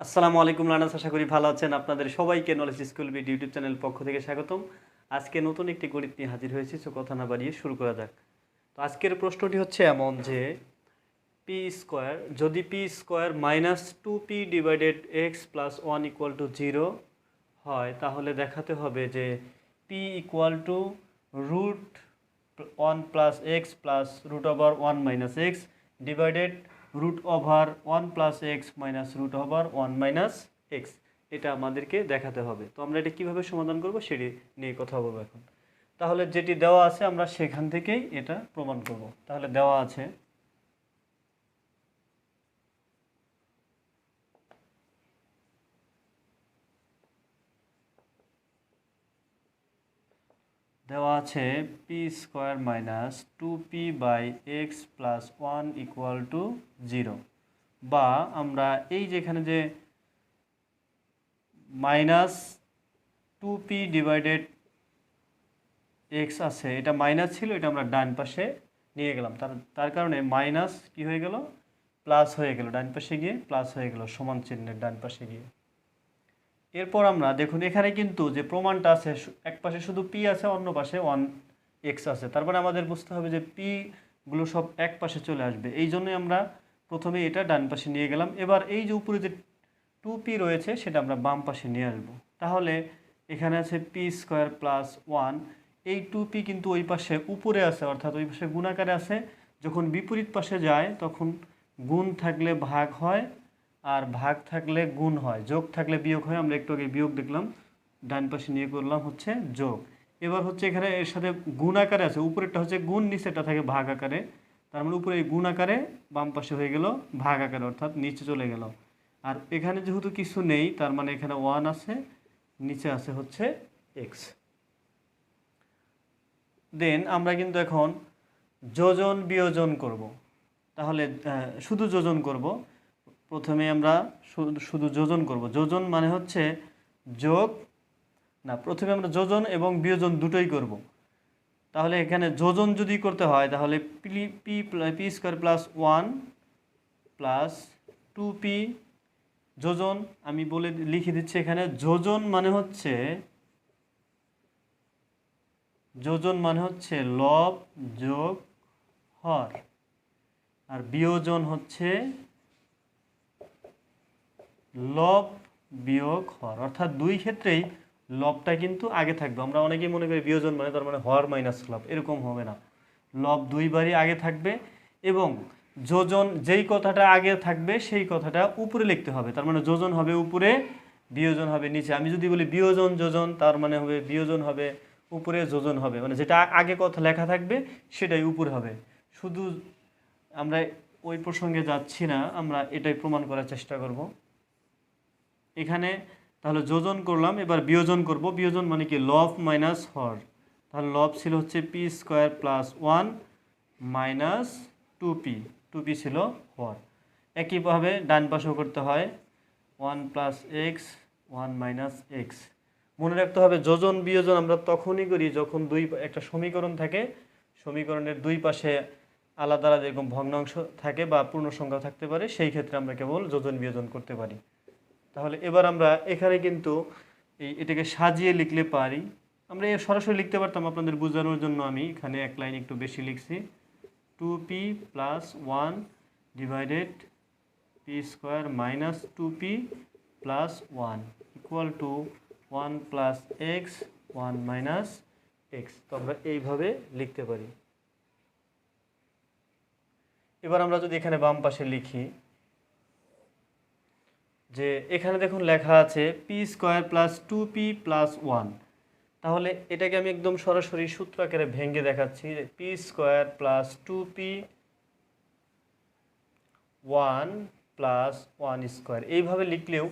আসসালামু আলাইকুম, লানাস, আশা করি ভালো আছেন। আপনাদের সবাইকে knowledge school BD YouTube channel পক্ষ থেকে স্বাগতম। আজকে নতুন একটি গণিত নিয়ে হাজির হয়েছি, সো কথা না বাড়িয়ে শুরু করা যাক। তো আজকের প্রশ্নটি হচ্ছে এমন যে পি স্কোয়ার যদি P square minus two P divided x plus one equal to zero হয়, তাহলে দেখাতে হবে যে P equal to root one plus x plus root over one minus x divided root over one plus x minus root over one minus x এটা আমাদেরকে দেখাতে হবে। তো আমরা এটা কীভাবে সমাধান করব সেটি নিয়ে কথা বলব এখন। তাহলে যেটি দেওয়া আছে আমরা সেখান থেকেই এটা প্রমাণ করব। তাহলে দেওয়া আছে দেওয়া আছে P square minus two P by x plus one equal to zero বা আমরা এই যেখানে যে minus two P divided x আছে, এটা মাইনাস ছিল, এটা আমরা ডান পাশে নিয়ে গেলাম। তার তার কারণে মাইনাস কি হয়ে গেল? প্লাস হয়ে গেল, ডান পাশে গিয়ে প্লাস হয়ে গেল, সমান চিহ্নের ডান পাশে গিয়ে। এরপর আমরা দেখুন, এখানে কিন্তু যে প্রমাণটা আছে এক পাশে শুধু পি আছে, অন্য পাশে ওয়ান এক্স আছে। তারপরে আমাদের বুঝতে হবে যে পিগুলো সব এক পাশে চলে আসবে। এই জন্যই আমরা প্রথমে এটা ডান পাশে নিয়ে গেলাম। এবার এই যে উপরে যে টু পি রয়েছে, সেটা আমরা বাম পাশে নিয়ে আসব। তাহলে এখানে আছে পি স্কোয়ার প্লাস ওয়ান এই টু পি কিন্তু ওই পাশে উপরে আছে, অর্থাৎ ওই পাশে গুণাকারে আছে। যখন বিপরীত পাশে যায়, তখন গুণ থাকলে ভাগ হয় আর ভাগ থাকলে গুণ হয়, যোগ থাকলে বিয়োগ হয়। আমরা একটু আগে বিয়োগ দেখলাম, ডান পাশে নিয়ে করলাম হচ্ছে যোগ। এবার হচ্ছে এখানে এর সাথে গুণ আকারে আছে, উপরেরটা হচ্ছে গুণ, নিচেরটা থাকে ভাগ আকারে। তার মানে উপরে এই গুণ আকারে বাম পাশে হয়ে গেল ভাগ আকারে, অর্থাৎ নিচে চলে গেল। আর এখানে যেহেতু কিছু নেই, তার মানে এখানে ওয়ান আছে, নিচে আছে হচ্ছে এক্স। দেন আমরা কিন্তু এখন যোজন বিয়োজন করব। তাহলে শুধু যোজন করব প্রথমে আমরা শুধু- যোজন করব। যোজন মানে হচ্ছে যোগ, না, প্রথমে আমরা যোজন এবং বিয়োজন দুটোই করব। তাহলে এখানে যোজন যদি করতে হয়, তাহলে P P P square plus one plus two P যোজন, আমি বলে লিখে দিচ্ছি এখানে, যোজন মানে হচ্ছে, যোজন মানে হচ্ছে লব যোগ হর। আর বিয়োজন হচ্ছে লব বিয়োগ হর। অর্থাৎ দুই ক্ষেত্রেই লবটা কিন্তু আগে থাকবে। আমরা অনেকেই মনে করি বিয়োজন মানে তার মানে হর মাইনাস লব। এরকম হবে না। লব দুইবারই আগে থাকবে এবং যোজন যেই কথাটা আগে থাকবে সেই কথাটা উপরে লিখতে হবে। তার মানে যোজন হবে উপরে, বিয়োজন হবে নিচে। আমি যদি বলি বিয়োজন, যোজন, তার মানে হবে বিয়োজন হবে উপরে, যোজন হবে। মানে যেটা আগে কথা লেখা থাকবে সেটাই উপরে হবে। শুধু আমরা ওই প্রসঙ্গে যাচ্ছি না, আমরা এটাই প্রমাণ করার চেষ্টা করব। এখানে তাহলে যোজন করলাম, এবার বিয়োজন করব। বিয়োজন মানে কি? লব মাইনাস হর। তাহলে লব ছিল হচ্ছে P square plus one minus two P two P ছিল হর। একইভাবে ডান পাশেও করতে হয় one plus x one minus x মনে রাখতে হবে, যোজন বিয়োজন আমরা তখনই করি যখন দুই একটা সমীকরণ থাকে। সমীকরণের দুই পাশে আলাদা আলাদা এরকম ভগ্নাংশ থাকে বা পূর্ণ সংখ্যা থাকতে পারে, সেই ক্ষেত্রে আমরা কেবল যোজন বিয়োজন করতে পারি। তাহলে এবার আমরা এখানে কিন্তু এই এটাকে সাজিয়ে লিখলে পারি। আমরা সরাসরি লিখতে পারতাম আপনাদের বোঝানোর জন্য আমি। এখানে এক লাইন একটু বেশি লিখছি। Two P plus one divided P square minus two P plus one equal to one plus x one minus x তো আমরা এইভাবে লিখতে পারি। এবার আমরা যদি এখানে বাম পাশে লিখি যে এখানে দেখুন লেখা আছে P square plus two P plus one তাহলে এটাকে আমি একদম সরাসরি সূত্র আকারে ভেঙে দেখাচ্ছি যে P square plus two P one plus one square এইভাবে লিখলেও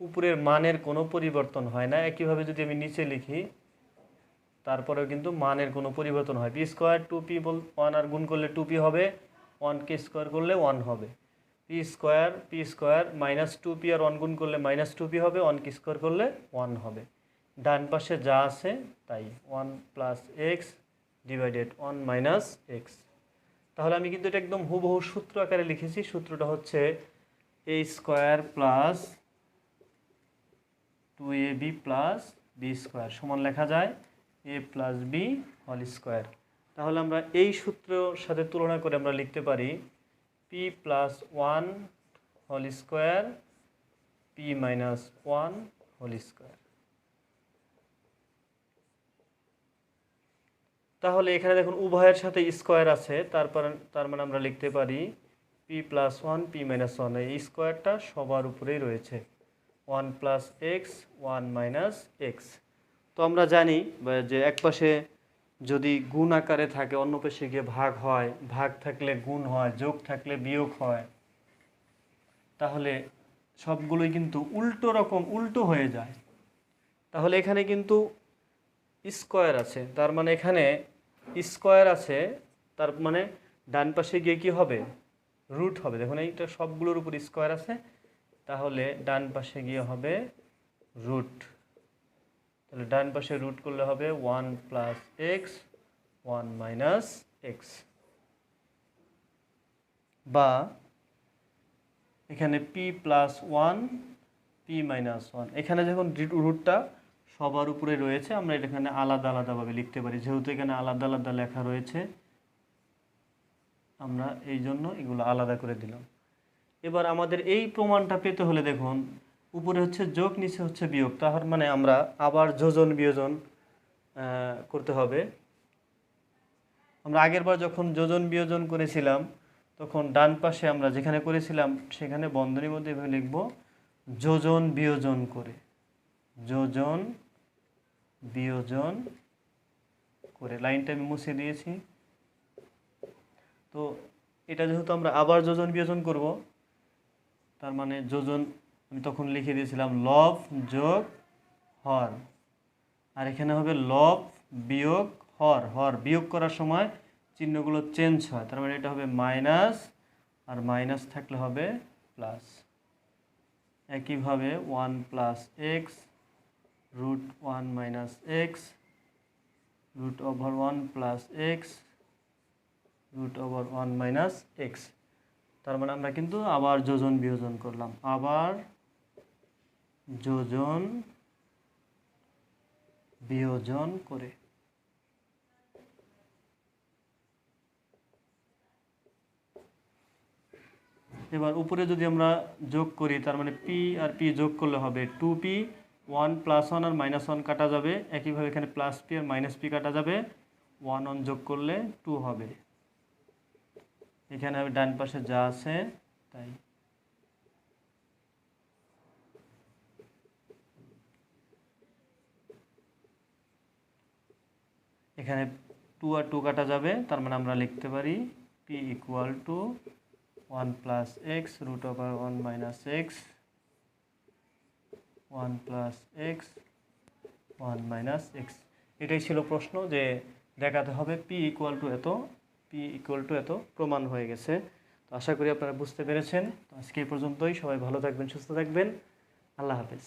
উপরের মানের কোনো পরিবর্তন হয় না। একইভাবে যদি আমি নিচে লিখি, তারপরেও কিন্তু মানের কোনো পরিবর্তন হয়। পি স্কোয়ার টু পি বল ওয়ান আর গুণ করলে টু পি হবে ওয়ানকে স্কোয়ার করলে ওয়ান হবে। P square P square minus two P আর ওয়ান গুণ করলে মাইনাস টু পি হবে ওয়ানকে স্কোয়ার করলে ওয়ান হবে। ডান পাশে যা আছে, তাই one plus x divided one minus x তাহলে আমি কিন্তু এটা একদম হুবহু সূত্র আকারে লিখেছি, সূত্রটা হচ্ছে A square plus two A B plus B square সমান লেখা যায় এ প্লাস বি হল স্কোয়ার তাহলে আমরা এই সূত্রের সাথে তুলনা করে আমরা লিখতে পারি P plus one whole square P minus one whole square তাহলে এখানে দেখুন উভয়ের সাথে স্কোয়ার আছে, তারপর তার মানে আমরা লিখতে পারি P plus one P minus one এই স্কোয়ারটা সবার উপরেই রয়েছে। One plus x one minus x তো আমরা জানি যে এক পাশে যদি গুণ আকারে থাকে, অন্য পাশে গিয়ে ভাগ হয়, ভাগ থাকলে গুণ হয়, যোগ থাকলে বিয়োগ হয়, তাহলে সবগুলোই কিন্তু উল্টো রকম, উল্টো হয়ে যায়। তাহলে এখানে কিন্তু স্কোয়ার আছে, তার মানে এখানে স্কোয়ার আছে, তার মানে ডান পাশে গিয়ে কি হবে? রুট হবে। দেখুন, এইটা সবগুলোর উপর স্কোয়ার আছে, তাহলে ডান পাশে গিয়ে হবে রুট। তাহলে ডান পাশে রুট করলে হবে one plus x one minus x বা এখানে P plus one P minus one এখানে যখন রুটটা সবার উপরে রয়েছে, আমরা এটা এখানে আলাদা আলাদাভাবে লিখতে পারি। যেহেতু এখানে আলাদা আলাদা লেখা রয়েছে, আমরা এই জন্য এগুলো আলাদা করে দিলাম। এবার আমাদের এই প্রমাণটা পেতে হলে দেখুন উপরে হচ্ছে যোগ, নিচে হচ্ছে বিয়োগ। তাহার মানে আমরা আবার যোজন, বিয়োজন করতে হবে। আমরা আগের বার যখন যোজন, বিয়োজন করেছিলাম, তখন ডান পাশে আমরা যেখানে করেছিলাম, সেখানে বন্ধনীর মধ্যে এভাবে লিখব, যোজন, বিয়োজন করে। যোজন, বিয়োজন করে। লাইনটা আমি মুছে দিয়েছি। তো এটা যেহেতু আমরা আবার যোজন, বিয়োজন করব, তার মানে যোজন আমি তখন লিখে দিয়েছিলাম লব যোগ হর। আর এখানে হবে লব বিয়োগ হর। হর বিয়োগ করার সময় চিহ্নগুলো চেঞ্জ হয়। তার মানে এটা হবে মাইনাস, আর মাইনাস থাকলে হবে প্লাস। একইভাবে one plus x root one minus x root over one plus x root over one minus x. তার মানে আমরা কিন্তু আবার যোজন বিয়োজন করলাম। আবার যোজন বিয়োজন করে। এবার উপরে যদি আমরা যোগ করি, তার মানে পি আর পি যোগ করলে হবে two p one plus one আর মাইনাস ওয়ান কাটা যাবে। একইভাবে এখানে প্লাস পি আর মাইনাস পি কাটা যাবে। ওয়ান ওয়ান যোগ করলে টু হবে। এখানে হবে ডান পাশে যা আছে, তাই এখানে টু আর টু কাটা যাবে, তার মানে আমরা লিখতে পারি p equal to one plus x root over one minus x one plus x one minus x এটাই ছিল প্রশ্ন যে দেখাতে হবে পি ইকুয়াল টু এত পি ইকুয়াল টু এত প্রমাণ হয়ে গেছে। তো আশা করি আপনারা বুঝতে পেরেছেন। তো আজকে এই পর্যন্তই। সবাই ভালো থাকবেন, সুস্থ থাকবেন। আল্লাহ হাফেজ।